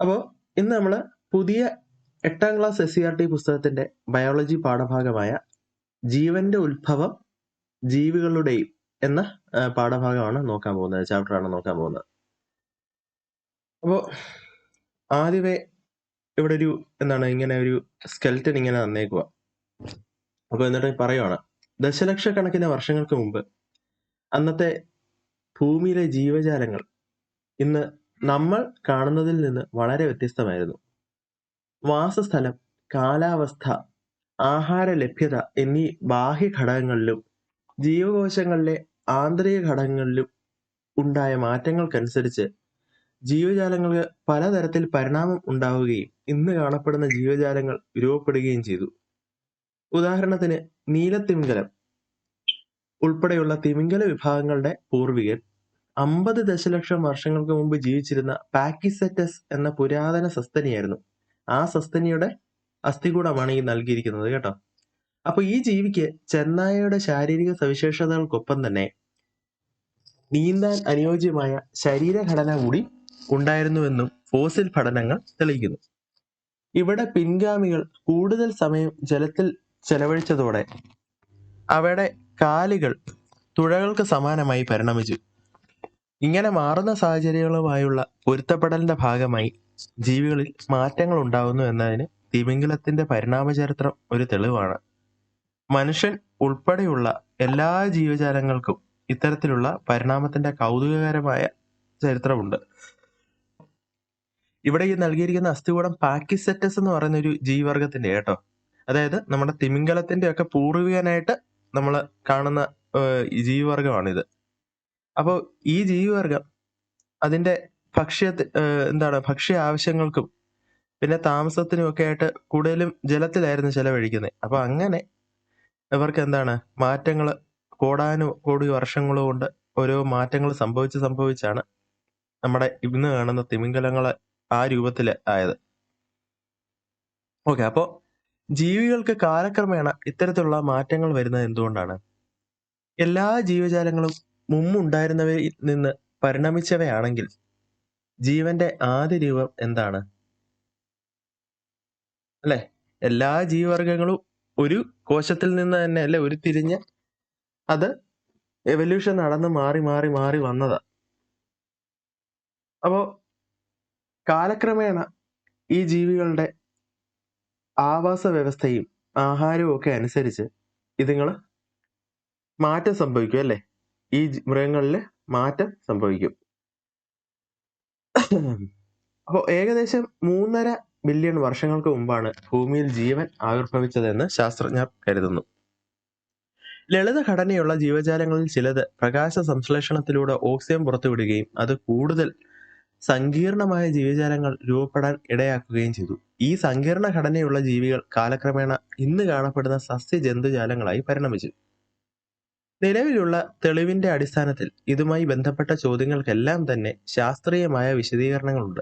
അപ്പോൾ ഇന്ന് നമ്മൾ പുതിയ എട്ടാം class S C R T പുസ്തകത്തിന്റെ ബയോളജി പാഠഭാഗമായ ജീവന്റെ ഉത്ഭവം ജീവികളുടെയും എന്ന പാഠഭാഗമാണ് നോക്കാൻ പോകുന്നത്. ചാപ്റ്ററാണ് നോക്കാൻ പോകുന്നത്. അപ്പോൾ ആദ്യമേ ഇവിടെ ഒരു എന്താണ് ഇങ്ങനെ ഒരു സ്കെൽറ്റൻ ഇങ്ങനെ തന്നേക്കുക അപ്പോൾ എന്നിട്ട് പറയുവാണ് ദശലക്ഷക്കണക്കിന് വർഷങ്ങൾക്ക് മുമ്പ് അന്നത്തെ ഭൂമിയിലെ ജീവജാലങ്ങൾ ഇന്ന് നമ്മൾ കാണുന്നതിൽ നിന്ന് വളരെ വ്യത്യസ്തമായിരുന്നു. വാസസ്ഥലം കാലാവസ്ഥ ആഹാര ലഭ്യത എന്നീ ബാഹ്യ ഘടകങ്ങളിലും ജീവകോശങ്ങളിലെ ആന്തരിക ഘടകങ്ങളിലും ഉണ്ടായ മാറ്റങ്ങൾക്കനുസരിച്ച് ജീവജാലങ്ങൾക്ക് പലതരത്തിൽ പരിണാമം ഉണ്ടാവുകയും ഇന്ന് കാണപ്പെടുന്ന ജീവജാലങ്ങൾ രൂപപ്പെടുകയും ചെയ്തു. ഉദാഹരണത്തിന് നീലത്തിമിംഗലം ഉൾപ്പെടെയുള്ള തിമിംഗല വിഭാഗങ്ങളുടെ പൂർവികൻ അമ്പത് ദശലക്ഷം വർഷങ്ങൾക്ക് മുമ്പ് ജീവിച്ചിരുന്ന പാക്കിസെറ്റസ് എന്ന പുരാതന സസ്തനിയായിരുന്നു. ആ സസ്തനിയുടെ അസ്ഥികൂടമാണ് ഈ നൽകിയിരിക്കുന്നത് കേട്ടോ. അപ്പൊ ഈ ജീവിക്ക് ചെന്നായയുടെ ശാരീരിക സവിശേഷതകൾക്കൊപ്പം തന്നെ നീന്താൻ അനുയോജ്യമായ ശരീരഘടന കൂടി ഉണ്ടായിരുന്നുവെന്നും ഫോസിൽ പഠനങ്ങൾ തെളിയിക്കുന്നു. ഇവിടെ പിൻഗാമികൾ കൂടുതൽ സമയം ജലത്തിൽ ചെലവഴിച്ചതോടെ അവയുടെ കാലുകൾ തുഴകൾക്ക് സമാനമായി പരിണമിച്ചു. ഇങ്ങനെ മാറുന്ന സാഹചര്യങ്ങളുമായുള്ള പൊരുത്തപ്പെടലിന്റെ ഭാഗമായി ജീവികളിൽ മാറ്റങ്ങൾ ഉണ്ടാകുന്നു എന്നതിന് തിമിംഗലത്തിന്റെ പരിണാമ ചരിത്രം ഒരു തെളിവാണ്. മനുഷ്യൻ ഉൾപ്പെടെയുള്ള എല്ലാ ജീവജാലങ്ങൾക്കും ഇത്തരത്തിലുള്ള പരിണാമത്തിന്റെ കൗതുകകരമായ ചരിത്രമുണ്ട്. ഇവിടെ ഈ നൽകിയിരിക്കുന്ന അസ്ഥികൂടം പാക്കിസെറ്റസ് എന്ന് പറയുന്ന ഒരു ജീവിവർഗത്തിന്റെ കേട്ടോ. അതായത് നമ്മുടെ തിമിംഗലത്തിന്റെ ഒക്കെ പൂർവികനായിട്ട് നമ്മൾ കാണുന്ന ജീവിവർഗമാണിത് അപ്പോൾ ഈ ജീവിവർഗം അതിന്റെ ഭക്ഷ്യ എന്താണ് ഭക്ഷ്യ ആവശ്യങ്ങൾക്കും പിന്നെ താമസത്തിനും ഒക്കെ ആയിട്ട് കൂടുതലും ജലത്തിലായിരുന്നു ചെലവഴിക്കുന്നത് അപ്പൊ അങ്ങനെ ഇവർക്ക് എന്താണ് മാറ്റങ്ങൾ കോടാനും കോടി വർഷങ്ങളും കൊണ്ട് ഓരോ മാറ്റങ്ങൾ സംഭവിച്ച് സംഭവിച്ചാണ് നമ്മുടെ ഇന്ന് കാണുന്ന തിമിംഗലങ്ങൾ ആ രൂപത്തിൽ ആയത്. ഓക്കെ അപ്പോൾ ജീവികൾക്ക് കാലക്രമേണ ഇത്തരത്തിലുള്ള മാറ്റങ്ങൾ വരുന്നത് എന്തുകൊണ്ടാണ്? എല്ലാ ജീവജാലങ്ങളും മുമ്പുണ്ടായിരുന്നവയിൽ നിന്ന് പരിണമിച്ചവയാണെങ്കിൽ ജീവന്റെ ആദ്യ രൂപം എന്താണ്? അല്ലെ? എല്ലാ ജീവവർഗങ്ങളും ഒരു കോശത്തിൽ നിന്ന് തന്നെ അല്ലെ? ഒരു തിരിഞ്ഞ് അത് എവല്യൂഷൻ നടന്ന് മാറി മാറി മാറി വന്നതാ. അപ്പോ കാലക്രമേണ ഈ ജീവികളുടെ ആവാസ വ്യവസ്ഥയും ആഹാരവും ഒക്കെ അനുസരിച്ച് ഇതുങ്ങൾ മാറ്റം സംഭവിക്കും അല്ലെ? ഈ മൃഗങ്ങളിൽ മാറ്റം സംഭവിക്കും. അപ്പോൾ ഏകദേശം മൂന്നര ബില്യൺ വർഷങ്ങൾക്ക് മുമ്പാണ് ഭൂമിയിൽ ജീവൻ ആവിർഭവിച്ചതെന്ന് ശാസ്ത്രജ്ഞർ കരുതുന്നു. ലളിത ഘടനയുള്ള ജീവജാലങ്ങളിൽ ചിലത് പ്രകാശ സംശ്ലേഷണത്തിലൂടെ ഓക്സിജൻ പുറത്തുവിടുകയും അത് കൂടുതൽ സങ്കീർണമായ ജീവജാലങ്ങൾ രൂപപ്പെടാൻ ഇടയാക്കുകയും ചെയ്തു. ഈ സങ്കീർണ ഘടനയുള്ള ജീവികൾ കാലക്രമേണ ഇന്ന് കാണപ്പെടുന്ന സസ്യ ജന്തുജാലങ്ങളായി പരിണമിച്ചു. നിലവിലുള്ള തെളിവിന്റെ അടിസ്ഥാനത്തിൽ ഇതുമായി ബന്ധപ്പെട്ട ചോദ്യങ്ങൾക്കെല്ലാം തന്നെ ശാസ്ത്രീയമായ വിശദീകരണങ്ങളുണ്ട്.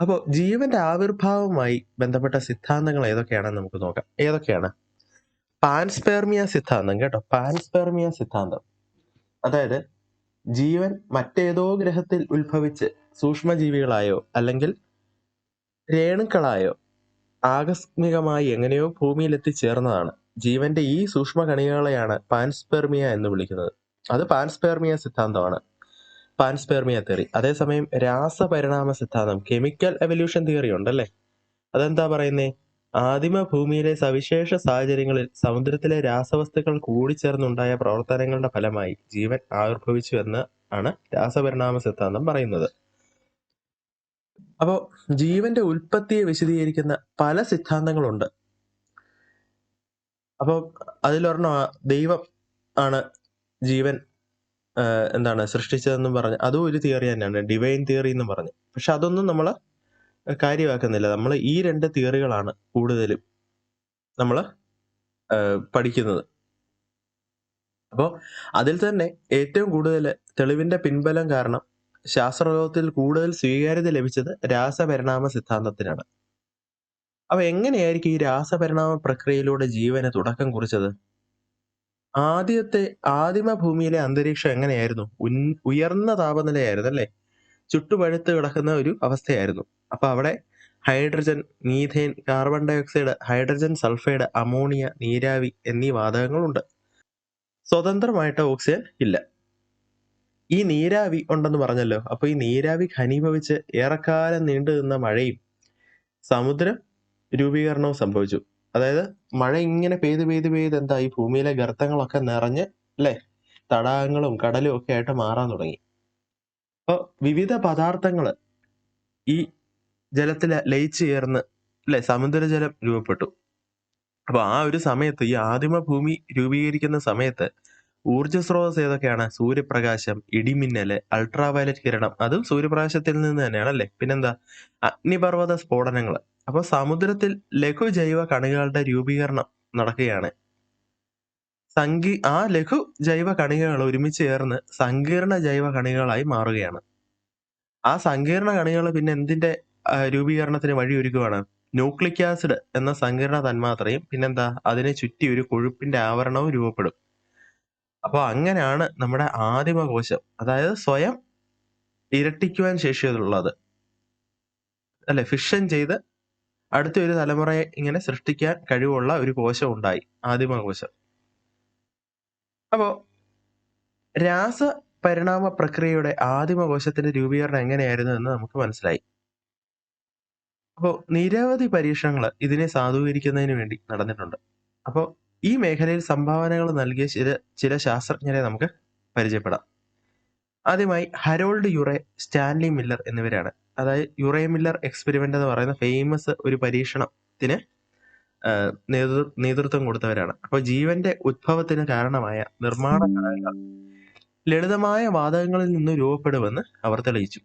അപ്പോൾ ജീവന്റെ ആവിർഭാവവുമായി ബന്ധപ്പെട്ട സിദ്ധാന്തങ്ങൾ ഏതൊക്കെയാണെന്ന് നമുക്ക് നോക്കാം. ഏതൊക്കെയാണ്? പാൻസ്പേർമിയ സിദ്ധാന്തം കേട്ടോ. പാൻസ്പേർമിയ സിദ്ധാന്തം. അതായത് ജീവൻ മറ്റേതോ ഗ്രഹത്തിൽ ഉത്ഭവിച്ച് സൂക്ഷ്മജീവികളായോ അല്ലെങ്കിൽ രേണുക്കളായോ ആകസ്മികമായി എങ്ങനെയോ ഭൂമിയിൽ എത്തിച്ചേർന്നതാണ് ജീവന്റെ ഈ സൂക്ഷ്മ കണികകളെയാണ് പാൻസ്പെർമിയ എന്ന് വിളിക്കുന്നത്. അത് പാൻസ്പെർമിയ സിദ്ധാന്തമാണ്. പാൻസ്പെർമിയ തിയറി അതേസമയം രാസപരിണാമ സിദ്ധാന്തം കെമിക്കൽ എവല്യൂഷൻ തിയറി ഉണ്ടല്ലേ? അതെന്താ പറയുന്നേ? ആദിമ ഭൂമിയിലെ സവിശേഷ സാഹചര്യങ്ങളിൽ സമുദ്രത്തിലെ രാസവസ്തുക്കൾ കൂടിച്ചേർന്നുണ്ടായ പ്രവർത്തനങ്ങളുടെ ഫലമായി ജീവൻ ആവിർഭവിച്ചു എന്ന് ആണ് രാസപരിണാമ സിദ്ധാന്തം പറയുന്നത്. അപ്പോൾ ജീവന്റെ ഉൽപ്പത്തിയെ വിശദീകരിക്കുന്ന പല സിദ്ധാന്തങ്ങളുണ്ട്. അപ്പോൾ അതിലൊരെണ്ണം ദൈവം ആണ് ജീവൻ എന്താണ് സൃഷ്ടിച്ചതെന്നും പറഞ്ഞ്. അതും ഒരു തിയറി തന്നെയാണ് ഡിവൈൻ തിയറി എന്ന് പറഞ്ഞ്. പക്ഷെ അതൊന്നും നമ്മൾ കാര്യമാക്കുന്നില്ല. നമ്മൾ ഈ രണ്ട് തിയറികളാണ് കൂടുതലും നമ്മൾ പഠിക്കുന്നത്. അപ്പോൾ അതിൽ തന്നെ ഏറ്റവും കൂടുതൽ തെളിവിന്റെ പിൻബലം കാരണം ശാസ്ത്രലോകത്തിൽ കൂടുതൽ സ്വീകാര്യത ലഭിച്ചത് രാസപരിണാമ സിദ്ധാന്തത്തിനാണ്. അപ്പൊ എങ്ങനെയായിരിക്കും ഈ രാസപരിണാമ പ്രക്രിയയിലൂടെ ജീവന് തുടക്കം കുറിച്ചത്? ആദ്യത്തെ ആദിമ ഭൂമിയിലെ അന്തരീക്ഷം എങ്ങനെയായിരുന്നു? ഉയർന്ന താപനിലയായിരുന്നു അല്ലേ? ചുട്ടുപഴുത്ത് കിടക്കുന്ന ഒരു അവസ്ഥയായിരുന്നു. അപ്പൊ അവിടെ hydrogen methane carbon dioxide hydrogen sulphide ammonia നീരാവി എന്നീ വാതകങ്ങളുണ്ട്. സ്വതന്ത്രമായിട്ട് ഓക്സിജൻ ഇല്ല. ഈ നീരാവി ഉണ്ടെന്ന് പറഞ്ഞല്ലോ. അപ്പൊ ഈ നീരാവി ഘനീഭവിച്ച് ഏറെക്കാലം നീണ്ടു നിന്ന മഴയും സമുദ്രം രൂപീകരണവും സംഭവിച്ചു. അതായത് മഴ ഇങ്ങനെ പെയ്ത് പെയ്ത് പെയ്ത് എന്താ ഈ ഭൂമിയിലെ ഗർത്തങ്ങളൊക്കെ നിറഞ്ഞ് അല്ലെ? തടാകങ്ങളും കടലും ഒക്കെ ആയിട്ട് മാറാൻ തുടങ്ങി. അപ്പോൾ വിവിധ പദാർത്ഥങ്ങൾ ഈ ജലത്തിൽ ലയിച്ചു ചേർന്ന് അല്ലെ? സമുദ്രജലം രൂപപ്പെട്ടു. അപ്പൊ ആ ഒരു സമയത്ത് ഈ ആദിമ ഭൂമി രൂപീകരിക്കുന്ന സമയത്ത് ഊർജ സ്രോതസ് ഏതൊക്കെയാണ്? സൂര്യപ്രകാശം ഇടിമിന്നൽ അൾട്രാവയലറ്റ് കിരണം. അതും സൂര്യപ്രകാശത്തിൽ നിന്ന് തന്നെയാണ് അല്ലെ? പിന്നെന്താ? അഗ്നിപർവത സ്ഫോടനങ്ങൾ അപ്പൊ സമുദ്രത്തിൽ ലഘു ജൈവ കണികകളുടെ രൂപീകരണം നടക്കുകയാണ്. സങ്കീ ആ ലഘു ജൈവ കണികകൾ ഒരുമിച്ച് ചേർന്ന് സങ്കീർണ ജൈവ കണികകളായി മാറുകയാണ്. ആ സങ്കീർണ കണികകൾ പിന്നെ എന്തിന്റെ രൂപീകരണത്തിന് വഴിയൊരുക്കുകയാണ് ന്യൂക്ലിക് ആസിഡ് എന്ന സങ്കീർണ തന്മാത്രയും പിന്നെന്താ? അതിനെ ചുറ്റി ഒരു കൊഴുപ്പിന്റെ ആവരണവും രൂപപ്പെടും. അപ്പോൾ അങ്ങനെയാണ് നമ്മുടെ ആദിമ കോശം അതായത് സ്വയം ഇരട്ടിക്കുവാൻ ശേഷിയുള്ളത്. അല്ലെ? ഫിഷൻ ചെയ്ത് അടുത്ത ഒരു തലമുറയെ ഇങ്ങനെ സൃഷ്ടിക്കാൻ കഴിവുള്ള ഒരു കോശം ഉണ്ടായി ആദിമ കോശം അപ്പോ രാസ പരിണാമ പ്രക്രിയയുടെ ആദിമ കോശത്തിന്റെ രൂപീകരണം എങ്ങനെയായിരുന്നു എന്ന് നമുക്ക് മനസ്സിലായി. അപ്പോൾ നിരവധി പരീക്ഷണങ്ങൾ ഇതിനെ സാധൂകരിക്കുന്നതിന് വേണ്ടി നടന്നിട്ടുണ്ട്. അപ്പോൾ ഈ മേഖലയിൽ സംഭാവനകൾ നൽകിയ ചില ചില ശാസ്ത്രജ്ഞരെ നമുക്ക് പരിചയപ്പെടാം. ആദ്യമായി ഹരോൾഡ് യുറെ സ്റ്റാൻലി മില്ലർ എന്നിവരാണ്. അതായത് യുറെ മില്ലർ എക്സ്പെരിമെന്റ് എന്ന് പറയുന്ന ഫേമസ് ഒരു പരീക്ഷണത്തിന് നേതൃത്വം കൊടുത്തവരാണ്. അപ്പോൾ ജീവന്റെ ഉദ്ഭവത്തിന് കാരണമായ നിർമ്മാണ ഘടകങ്ങൾ ലളിതമായ വാതകങ്ങളിൽ നിന്ന് രൂപപ്പെടുമെന്ന് അവർ തെളിയിച്ചു.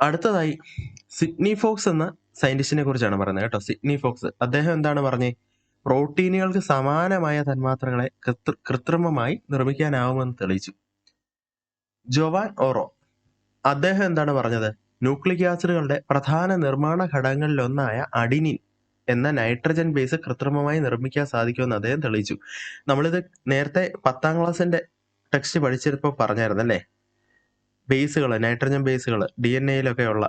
അടുത്തതായി സിഡ്നി ഫോക്സ് എന്ന സയന്റിസ്റ്റിനെ കുറിച്ചാണ് പറയുന്നത് കേട്ടോ സിഡ്നി ഫോക്സ്. അദ്ദേഹം എന്താണ് പറഞ്ഞത് പ്രോട്ടീനുകൾക്ക് സമാനമായ തന്മാത്രകളെ കൃത്രി- കൃത്രിമമായി നിർമ്മിക്കാനാവുമെന്ന് തെളിയിച്ചു. Joan Oro. അദ്ദേഹം എന്താണ് പറഞ്ഞത്? ന്യൂക്ലിക് ആസിഡുകളുടെ പ്രധാന നിർമ്മാണ ഘടകങ്ങളിലൊന്നായ അഡിനിൻ എന്ന നൈട്രജൻ ബേസ് കൃത്രിമമായി നിർമ്മിക്കാൻ സാധിക്കുമെന്ന് അദ്ദേഹം തെളിയിച്ചു. നമ്മളിത് നേരത്തെ പത്താം ക്ലാസ്സിന്റെ ടെക്സ്റ്റ് പഠിച്ചപ്പോൾ പറഞ്ഞായിരുന്നല്ലേ ബേസുകൾ നൈട്രജൻ ബേസുകൾ ഡി എൻ എയിലൊക്കെ ഉള്ള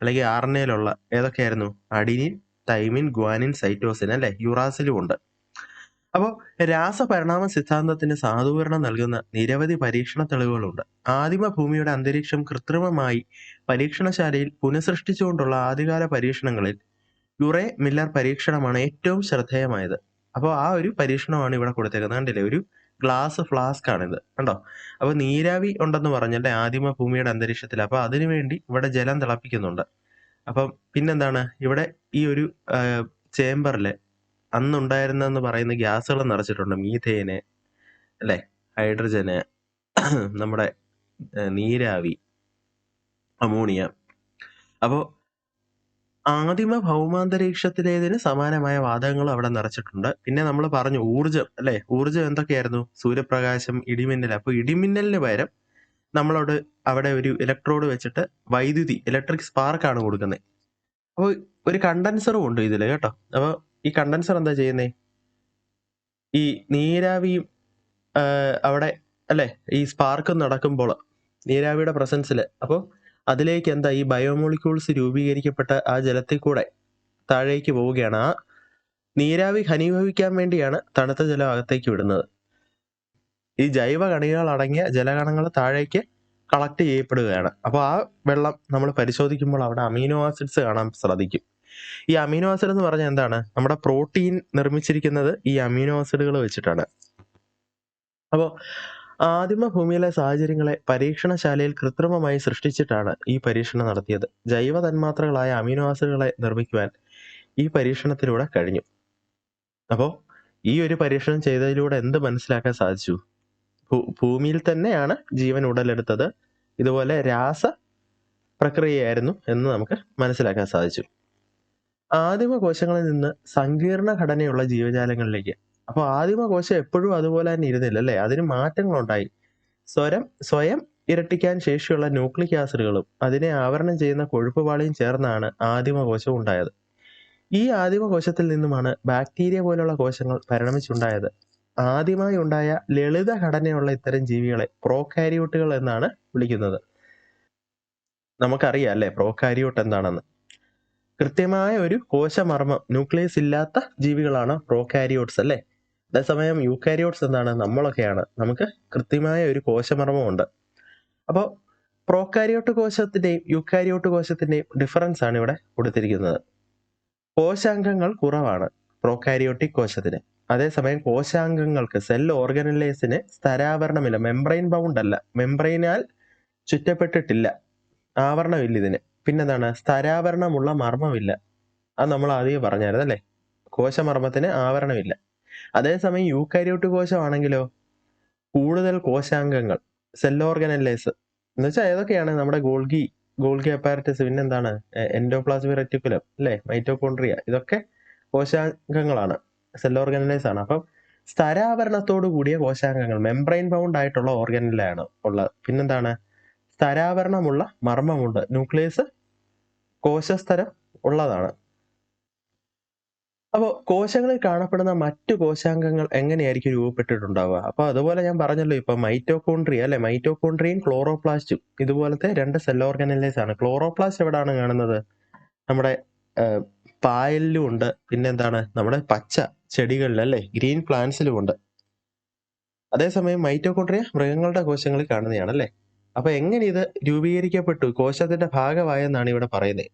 അല്ലെങ്കിൽ ആർ എൻ എയിലുള്ള ഏതൊക്കെയായിരുന്നു? അഡിനിൻ തൈമിൻ ഗ്വാനിൻ സൈറ്റോസിൻ അല്ലെ? യുറാസിലും ഉണ്ട്. അപ്പോൾ രാസപരിണാമ സിദ്ധാന്തത്തിന് സാധൂകരണം നൽകുന്ന നിരവധി പരീക്ഷണ തെളിവുകളുണ്ട്. ആദിമ ഭൂമിയുടെ അന്തരീക്ഷം കൃത്രിമമായി പരീക്ഷണശാലയിൽ പുനഃസൃഷ്ടിച്ചുകൊണ്ടുള്ള ആദ്യകാല പരീക്ഷണങ്ങളിൽ യുറേ മില്ലർ പരീക്ഷണമാണ് ഏറ്റവും ശ്രദ്ധേയമായത്. അപ്പോൾ ആ ഒരു പരീക്ഷണമാണ് ഇവിടെ കൊടുത്തേക്കുന്നത്. കണ്ടില്ലേ? ഒരു ഗ്ലാസ് ഫ്ലാസ്ക് ആണിത്. കണ്ടോ? അപ്പോൾ നീരാവി ഉണ്ടെന്ന് പറഞ്ഞല്ലേ ആദിമ ഭൂമിയുടെ അന്തരീക്ഷത്തിൽ അപ്പോൾ അതിനുവേണ്ടി ഇവിടെ ജലം തിളപ്പിക്കുന്നുണ്ട്. അപ്പം പിന്നെന്താണ്? ഇവിടെ ഈ ഒരു ചേംബറിൽ അന്നുണ്ടായിരുന്നെന്ന് പറയുന്ന ഗ്യാസുകൾ നിറച്ചിട്ടുണ്ട്. മീഥേന് അല്ലെ? ഹൈഡ്രജന് നമ്മുടെ നീരാവി അമോണിയ. അപ്പോ ആദിമ ഭൗമാന്തരീക്ഷത്തിലേതിന് സമാനമായ വാതകങ്ങൾ അവിടെ നിറച്ചിട്ടുണ്ട്. പിന്നെ നമ്മൾ പറഞ്ഞു ഊർജം അല്ലെ? ഊർജം എന്തൊക്കെയായിരുന്നു? സൂര്യപ്രകാശം ഇടിമിന്നൽ. അപ്പൊ ഇടിമിന്നലിന് പകരം നമ്മളോട് അവിടെ ഒരു ഇലക്ട്രോഡ് വെച്ചിട്ട് വൈദ്യുതി ഇലക്ട്രിക് സ്പാർക്കാണ് കൊടുക്കുന്നത്. അപ്പോൾ ഒരു കണ്ടൻസറും ഉണ്ട് ഇതിൽ കേട്ടോ? അപ്പൊ ഈ കണ്ടൻസർ എന്താ ചെയ്യുന്നേ? ഈ നീരാവിയും അവിടെ അല്ലെ? ഈ സ്പാർക്ക് നടക്കുമ്പോൾ നീരാവിയുടെ പ്രസൻസിൽ അപ്പോൾ അതിലേക്ക് എന്താ ഈ ബയോമോളിക്യൂൾസ് രൂപീകരിക്കപ്പെട്ട ആ ജലത്തിൽ കൂടെ താഴേക്ക് പോവുകയാണ്. ആ നീരാവി ഘനീഭവിക്കാൻ വേണ്ടിയാണ് തണുത്ത ജലം അകത്തേക്ക് വിടുന്നത്. ഈ ജൈവ കണികകൾ അടങ്ങിയ ജലകണങ്ങൾ താഴേക്ക് കളക്ട് ചെയ്യപ്പെടുകയാണ്. അപ്പോൾ ആ വെള്ളം നമ്മൾ പരിശോധിക്കുമ്പോൾ അവിടെ അമീനോ ആസിഡ്സ് കാണാൻ സാധിക്കും ഈ അമിനോ ആസിഡ് എന്ന് പറഞ്ഞാൽ എന്താണ്? നമ്മുടെ പ്രോട്ടീൻ നിർമ്മിച്ചിരിക്കുന്നത് ഈ അമിനോ ആസിഡുകൾ വെച്ചിട്ടാണ്. അപ്പോൾ ആദിമ ഭൂമിയിലെ സാഹചര്യങ്ങളെ പരീക്ഷണശാലയിൽ കൃത്രിമമായി സൃഷ്ടിച്ചിട്ടാണ് ഈ പരീക്ഷണം നടത്തിയത്. ജൈവ തന്മാത്രകളായ അമീനോ ആസിഡുകളെ നിർമ്മിക്കുവാൻ ഈ പരീക്ഷണത്തിലൂടെ കഴിഞ്ഞു. അപ്പോൾ ഈ ഒരു പരീക്ഷണം ചെയ്തതിലൂടെ എന്ത് മനസ്സിലാക്കാൻ സാധിച്ചു? ഭൂമിയിൽ തന്നെയാണ് ജീവൻ ഉടലെടുത്തത്. ഇതുപോലെ രാസ പ്രക്രിയയായിരുന്നു എന്ന് നമുക്ക് മനസ്സിലാക്കാൻ സാധിച്ചു. ആദിമ കോശങ്ങളിൽ നിന്ന് സങ്കീർണ ഘടനയുള്ള ജീവജാലങ്ങളിലേക്ക്. അപ്പോൾ ആദിമ കോശം എപ്പോഴും അതുപോലെ തന്നെ ഇരുന്നില്ല അല്ലേ? അതിന് മാറ്റങ്ങളുണ്ടായി. സ്വരം സ്വയം ഇരട്ടിക്കാൻ ശേഷിയുള്ള ന്യൂക്ലിക് ആസിഡുകളും അതിനെ ആവരണം ചെയ്യുന്ന കൊഴുപ്പ് പാളിയും ചേർന്നാണ് ആദിമ കോശം ഉണ്ടായത്. ഈ ആദിമ കോശത്തിൽ നിന്നുമാണ് ബാക്ടീരിയ പോലുള്ള കോശങ്ങൾ പരിണമിച്ചുണ്ടായത്. ആദ്യമായി ഉണ്ടായ ലളിത ഘടനയുള്ള ഇത്തരം ജീവികളെ പ്രോകാരിയോട്ടുകൾ എന്നാണ് വിളിക്കുന്നത്. നമുക്കറിയാം അല്ലേ? പ്രോകാരിയോട്ട് എന്താണെന്ന്. കൃത്യമായ ഒരു കോശമർമ്മം ന്യൂക്ലിയസ് ഇല്ലാത്ത ജീവികളാണ് പ്രോകാരിയോട്സ് അല്ലേ? അതേസമയം യൂക്കാരിയോട്സ് എന്താണ്? നമ്മളൊക്കെയാണ്. നമുക്ക് കൃത്യമായ ഒരു കോശമർമ്മമുണ്ട്. അപ്പോൾ പ്രോകാരിയോട്ട് കോശത്തിന്റെയും യൂക്കാരിയോട്ട് കോശത്തിന്റെയും ഡിഫറൻസ് ആണ് ഇവിടെ കൊടുത്തിരിക്കുന്നത്. കോശാംഗങ്ങൾ കുറവാണ് പ്രോകാരിയോട്ടിക് കോശത്തിന്. അതേസമയം കോശാംഗങ്ങൾക്ക് സെൽ ഓർഗനലൈസിന് സ്ഥരാവരണമില്ല. മെംബ്രെയിൻ ബൗണ്ട് അല്ല. മെംബ്രെയിനാൽ ചുറ്റപ്പെട്ടിട്ടില്ല. ആവരണമില്ല ഇതിന്. പിന്നെന്താണ്? സ്ഥരാവരണമുള്ള മർമ്മമില്ല. അത് നമ്മൾ ആദ്യം പറഞ്ഞായിരുന്നു അല്ലേ? കോശമർമ്മത്തിന് ആവരണമില്ല. അതേസമയം യൂക്കാരിയോട്ട് കോശമാണെങ്കിലോ? കൂടുതൽ കോശാംഗങ്ങൾ സെൽ ഓർഗനലൈസ് എന്ന് വെച്ചാൽ ഏതൊക്കെയാണ്? നമ്മുടെ ഗോൾഗി ഗോൾഗി അപ്പാരറ്റസ് പിന്നെന്താണ് എൻഡോപ്ലാസ്മി റെറ്റിക്കുലം അല്ലേ? മൈറ്റോകോൺട്രിയ ഇതൊക്കെ കോശാംഗങ്ങളാണ്. സെൽ ഓർഗനലൈസ് ആണ്. അപ്പം സ്ഥരാവരണത്തോടു കൂടിയ കോശാംഗങ്ങൾ മെംബ്രെയിൻ ബൗണ്ട് ആയിട്ടുള്ള ഓർഗനലാണ് ഉള്ളത്. പിന്നെന്താണ്? സ്ഥരാവരണമുള്ള മർമ്മമുണ്ട്. ന്യൂക്ലിയസ് കോശസ്തരം ഉള്ളതാണ്. അപ്പോൾ കോശങ്ങളിൽ കാണപ്പെടുന്ന മറ്റു കോശാംഗങ്ങൾ എങ്ങനെയായിരിക്കും രൂപപ്പെട്ടിട്ടുണ്ടാവുക? അപ്പോൾ അതുപോലെ ഞാൻ പറഞ്ഞല്ലോ ഇപ്പൊ മൈറ്റോകോൺട്രിയ അല്ലെ? മൈറ്റോകോൺട്രിയയും ക്ലോറോപ്ലാസ്റ്റും ഇതുപോലത്തെ രണ്ട് സെൽ ഓർഗനൈസ് ആണ്. ക്ലോറോപ്ലാസ്റ്റ് എവിടെയാണ് കാണുന്നത്? നമ്മുടെ പായലിലും ഉണ്ട്. പിന്നെന്താണ്? നമ്മുടെ പച്ച ചെടികളിൽ അല്ലെ? ഗ്രീൻ പ്ലാന്റ്സിലും ഉണ്ട്. അതേസമയം മൈറ്റോകോൺട്രിയ മൃഗങ്ങളുടെ കോശങ്ങളിൽ കാണുന്നതാണ് അല്ലേ? അപ്പൊ എങ്ങനെ ഇത് രൂപീകരിക്കപ്പെട്ടു? കോശത്തിന്റെ ഭാഗമായെന്നാണ് ഇവിടെ പറയുന്നത്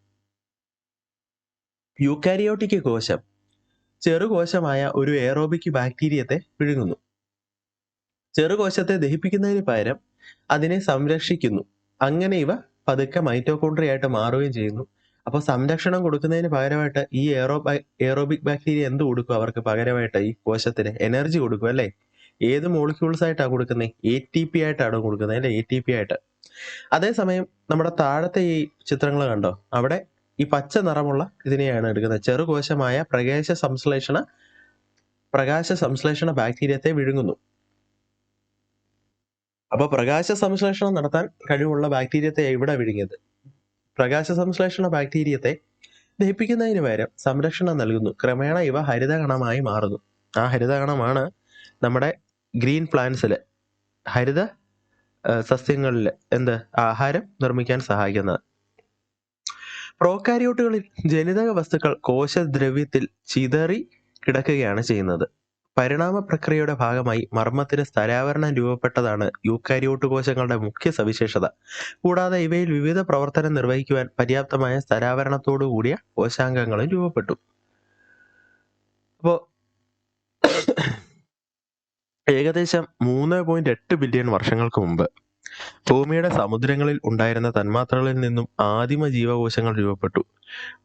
യൂക്കാരിയോട്ടിക് കോശം ചെറുകോശമായ ഒരു എയറോബിക് ബാക്ടീരിയത്തെ വിഴുങ്ങുന്നു ചെറുകോശത്തെ ദഹിപ്പിക്കുന്നതിന് പകരം അതിനെ സംരക്ഷിക്കുന്നു. അങ്ങനെ ഇവ പതുക്കെ മൈറ്റോകോൺട്രിയായിട്ട് മാറുകയും ചെയ്യുന്നു. അപ്പോൾ സംരക്ഷണം കൊടുക്കുന്നതിന് പകരമായിട്ട് ഈ എയറോ എയറോബിക് ബാക്ടീരിയ എന്ത് കൊടുക്കും? അവർക്ക് പകരമായിട്ട് ഈ കോശത്തിന് എനർജി കൊടുക്കും അല്ലേ? ഏത് മോളിക്യൂൾസ് ആയിട്ടാണ് കൊടുക്കുന്നത് എ ടി പി ആയിട്ടാണ് കൊടുക്കുന്നത് അല്ലെ? എ ടി പി ആയിട്ട്. അതേസമയം നമ്മുടെ താഴത്തെ ഈ ചിത്രങ്ങൾ കണ്ടോ? അവിടെ ഈ പച്ച നിറമുള്ള ഇതിനെയാണ് എടുക്കുന്നത്. ചെറുകോശമായ പ്രകാശ സംശ്ലേഷണ പ്രകാശ സംശ്ലേഷണ ബാക്ടീരിയത്തെ വിഴുങ്ങുന്നു. അപ്പൊ പ്രകാശ സംശ്ലേഷണം നടത്താൻ കഴിവുള്ള ബാക്ടീരിയത്തെ ഇവിടെ വിഴുങ്ങിയത്? പ്രകാശ സംശ്ലേഷണ ബാക്ടീരിയത്തെ ദഹിപ്പിക്കുന്നതിന് പകരം സംരക്ഷണം നൽകുന്നു. ക്രമേണ ഇവ ഹരിതകണമായി മാറുന്നു. ആ ഹരിതകണമാണ് നമ്മുടെ ഗ്രീൻ പ്ലാന്റ്സിൽ ഹരിത സസ്യങ്ങളിൽ എന്ത് ആഹാരം നിർമ്മിക്കാൻ സഹായിക്കുന്നത്? പ്രോകാരിയോട്ടുകളിൽ ജനിതക വസ്തുക്കൾ കോശദ്രവ്യത്തിൽ ചിതറി കിടക്കുകയാണ് ചെയ്യുന്നത്. പരിണാമ പ്രക്രിയയുടെ ഭാഗമായി മർമ്മത്തിന് സ്ഥലാവരണം രൂപപ്പെട്ടതാണ് യൂക്കാരിയോട്ട് കോശങ്ങളുടെ മുഖ്യ സവിശേഷത. കൂടാതെ ഇവയിൽ വിവിധ പ്രവർത്തനം നിർവഹിക്കുവാൻ പര്യാപ്തമായ സ്ഥലാവരണത്തോടു കൂടിയ കോശാംഗങ്ങളും രൂപപ്പെട്ടു. അപ്പോ ഏകദേശം മൂന്ന് പോയിന്റ് എട്ട് ബില്യൺ വർഷങ്ങൾക്ക് മുമ്പ് ഭൂമിയുടെ സമുദ്രങ്ങളിൽ ഉണ്ടായിരുന്ന തന്മാത്രകളിൽ നിന്നും ആദിമ ജീവകോശങ്ങൾ രൂപപ്പെട്ടു.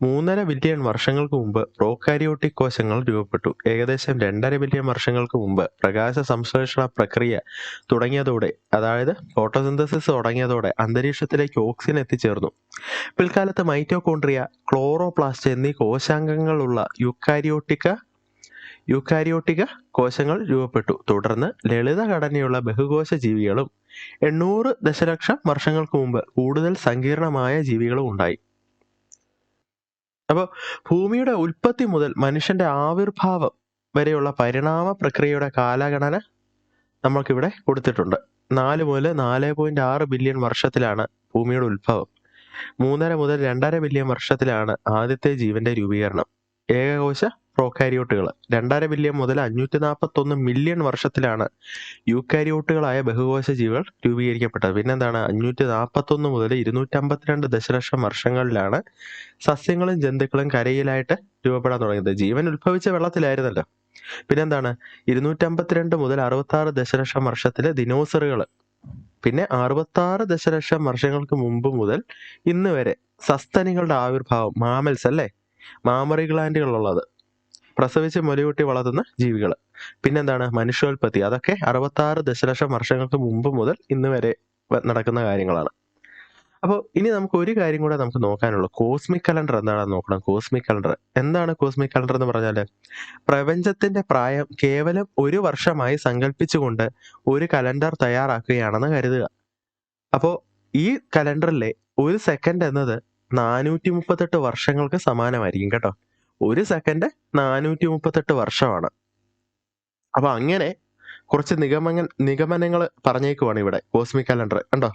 മൂന്നര ബില്യൺ വർഷങ്ങൾക്ക് മുമ്പ് പ്രോകാരിയോട്ടിക് കോശങ്ങൾ രൂപപ്പെട്ടു. ഏകദേശം രണ്ടര ബില്യൺ വർഷങ്ങൾക്ക് മുമ്പ് പ്രകാശ സംശ്ലേഷണ പ്രക്രിയ തുടങ്ങിയതോടെ അതായത് ഫോട്ടോസിന്തസിസ് തുടങ്ങിയതോടെ അന്തരീക്ഷത്തിലേക്ക് ഓക്സിജൻ എത്തിച്ചേർന്നു. പിൽക്കാലത്ത് മൈറ്റോകോൺട്രിയ ക്ലോറോപ്ലാസ്റ്റ് എന്നീ കോശാംഗങ്ങളുള്ള യുക്കാരിയോട്ടിക്ക യുക്കാരിയോട്ടിക കോശങ്ങൾ രൂപപ്പെട്ടു. തുടർന്ന് ലളിത ഘടനയുള്ള ബഹുകോശ ജീവികളും എണ്ണൂറ് ദശലക്ഷം വർഷങ്ങൾക്ക് മുമ്പ് കൂടുതൽ സങ്കീർണമായ ജീവികളും ഉണ്ടായി. അപ്പോൾ ഭൂമിയുടെ ഉൽപ്പത്തി മുതൽ മനുഷ്യന്റെ ആവിർഭാവം വരെയുള്ള പരിണാമ പ്രക്രിയയുടെ കാലഗണന നമ്മൾക്കിവിടെ കൊടുത്തിട്ടുണ്ട്. നാല് മുതൽ നാല് പോയിന്റ് ആറ് ബില്യൺ വർഷത്തിലാണ് ഭൂമിയുടെ ഉത്ഭവം. മൂന്നര മുതൽ രണ്ടര ബില്യൺ വർഷത്തിലാണ് ആദ്യത്തെ ജീവന്റെ രൂപീകരണം. ഏകകോശ പ്രോകാരിയോട്ടുകൾ രണ്ടര ബില്യൺ മുതൽ അഞ്ഞൂറ്റി നാൽപ്പത്തി ഒന്ന് മില്യൺ വർഷത്തിലാണ് യൂക്കാരിയോട്ടുകളായ ബഹുകോശ ജീവികൾ രൂപീകരിക്കപ്പെട്ടത്. പിന്നെന്താണ്? അഞ്ഞൂറ്റി നാൽപ്പത്തി ഒന്ന് മുതൽ ഇരുന്നൂറ്റി അമ്പത്തിരണ്ട് ദശലക്ഷം വർഷങ്ങളിലാണ് സസ്യങ്ങളും ജന്തുക്കളും കരയിലായിട്ട് രൂപപ്പെടാൻ തുടങ്ങിയത്. ജീവൻ ഉത്ഭവിച്ച വെള്ളത്തിലായിരുന്നല്ലോ. പിന്നെന്താണ്? ഇരുന്നൂറ്റമ്പത്തിരണ്ട് മുതൽ അറുപത്തി ആറ് ദശലക്ഷം വർഷത്തിലെ ദിനോസറുകൾ പിന്നെ അറുപത്താറ് ദശലക്ഷം വർഷങ്ങൾക്ക് മുമ്പ് മുതൽ ഇന്ന് വരെ സസ്തനികളുടെ ആവിർഭാവം മാമൽസ് അല്ലേ? മാമറി ഗ്ലാൻഡുകളുള്ളത് പ്രസവിച്ച് മുലയൂട്ടി വളർത്തുന്ന ജീവികൾ പിന്നെന്താണ്? മനുഷ്യോൽപത്തി. അതൊക്കെ അറുപത്താറ് ദശലക്ഷം വർഷങ്ങൾക്ക് മുമ്പ് മുതൽ ഇന്ന് വരെ നടക്കുന്ന കാര്യങ്ങളാണ്. അപ്പോൾ ഇനി നമുക്ക് ഒരു കാര്യം കൂടെ നമുക്ക് നോക്കാനുള്ളൂ. കോസ്മിക് കലണ്ടർ എന്താണെന്ന് നോക്കണം. Cosmic calendar. എന്താണ് കോസ്മിക് കലണ്ടർ എന്ന് പറഞ്ഞാൽ പ്രപഞ്ചത്തിന്റെ പ്രായം കേവലം ഒരു വർഷമായി സങ്കല്പിച്ചുകൊണ്ട് ഒരു കലണ്ടർ തയ്യാറാക്കുകയാണെന്ന് കരുതുക. അപ്പോൾ ഈ കലണ്ടറിലെ ഒരു സെക്കൻഡ് എന്നത് നാനൂറ്റി മുപ്പത്തെട്ട് വർഷങ്ങൾക്ക് സമാനമായിരിക്കും കേട്ടോ. ഒരു സെക്കൻഡ് നാനൂറ്റി മുപ്പത്തെട്ട് വർഷമാണ്. അപ്പൊ അങ്ങനെ കുറച്ച് നിഗമന നിഗമനങ്ങൾ പറഞ്ഞേക്കുവാണ് ഇവിടെ കോസ്മിക് കലണ്ടർ കണ്ടോ?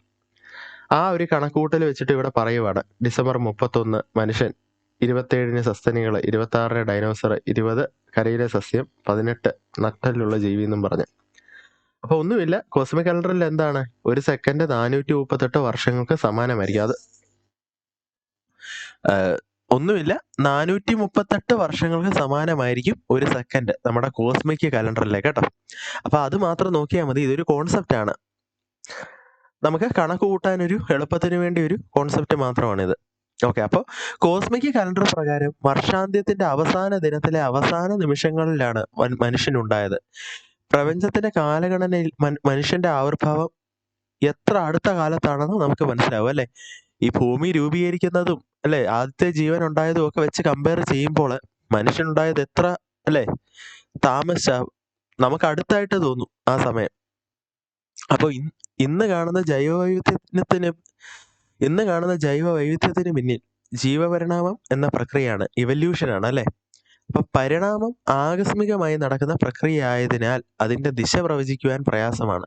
ആ ഒരു കണക്കൂട്ടൽ വെച്ചിട്ട് ഇവിടെ പറയുവാണ് ഡിസംബർ മുപ്പത്തൊന്ന് മനുഷ്യൻ ഇരുപത്തേഴിന് സസ്തനികൾ ഇരുപത്തി ആറിന് ഡൈനോസർ ഇരുപത് കരയിലെ സസ്യം പതിനെട്ട് നട്ടലുള്ള ജീവി എന്നും പറഞ്ഞു. അപ്പൊ ഒന്നുമില്ല കോസ്മിക് കലണ്ടറിൽ എന്താണ്? ഒരു സെക്കൻഡ് നാനൂറ്റി മുപ്പത്തെട്ട് വർഷങ്ങൾക്ക് സമാനമായിരിക്കും. അത് ഒന്നുമില്ല. നാനൂറ്റി മുപ്പത്തെട്ട് വർഷങ്ങൾക്ക് സമാനമായിരിക്കും ഒരു സെക്കൻഡ് നമ്മുടെ കോസ്മിക് കലണ്ടറിലെ കേട്ടോ. അപ്പൊ അത് മാത്രം നോക്കിയാൽ മതി. ഇതൊരു കോൺസെപ്റ്റ് ആണ്. നമുക്ക് കണക്ക് കൂട്ടാൻ ഒരു എളുപ്പത്തിന് വേണ്ടി ഒരു കോൺസെപ്റ്റ് മാത്രമാണിത്. ഓക്കെ അപ്പോൾ കോസ്മിക് കലണ്ടർ പ്രകാരം വർഷാന്ത്യത്തിന്റെ അവസാന ദിനത്തിലെ അവസാന നിമിഷങ്ങളിലാണ് മനുഷ്യൻ മനുഷ്യനുണ്ടായത്. പ്രപഞ്ചത്തിന്റെ കാലഗണനയിൽ മനുഷ്യന്റെ ആവിർഭാവം എത്ര അടുത്ത കാലത്താണെന്ന് നമുക്ക് മനസ്സിലാവും അല്ലെ? ഈ ഭൂമി രൂപീകരിക്കുന്നതും അല്ലെ? ആദ്യത്തെ ജീവൻ ഉണ്ടായതും ഒക്കെ വെച്ച് കമ്പയർ ചെയ്യുമ്പോൾ മനുഷ്യനുണ്ടായത് എത്ര അല്ലെ? താമസ നമുക്ക് അടുത്തായിട്ട് തോന്നും ആ സമയം. അപ്പോൾ ഇന്ന് കാണുന്ന ജൈവ വൈവിധ്യത്തിന് ഇന്ന് കാണുന്ന ജൈവ വൈവിധ്യത്തിന് പിന്നിൽ ജീവപരിണാമം എന്ന പ്രക്രിയയാണ് ഇവല്യൂഷൻ ആണ് അല്ലെ? അപ്പൊ പരിണാമം ആകസ്മികമായി നടക്കുന്ന പ്രക്രിയ ആയതിനാൽ അതിന്റെ ദിശ പ്രവചിക്കുവാൻ പ്രയാസമാണ്.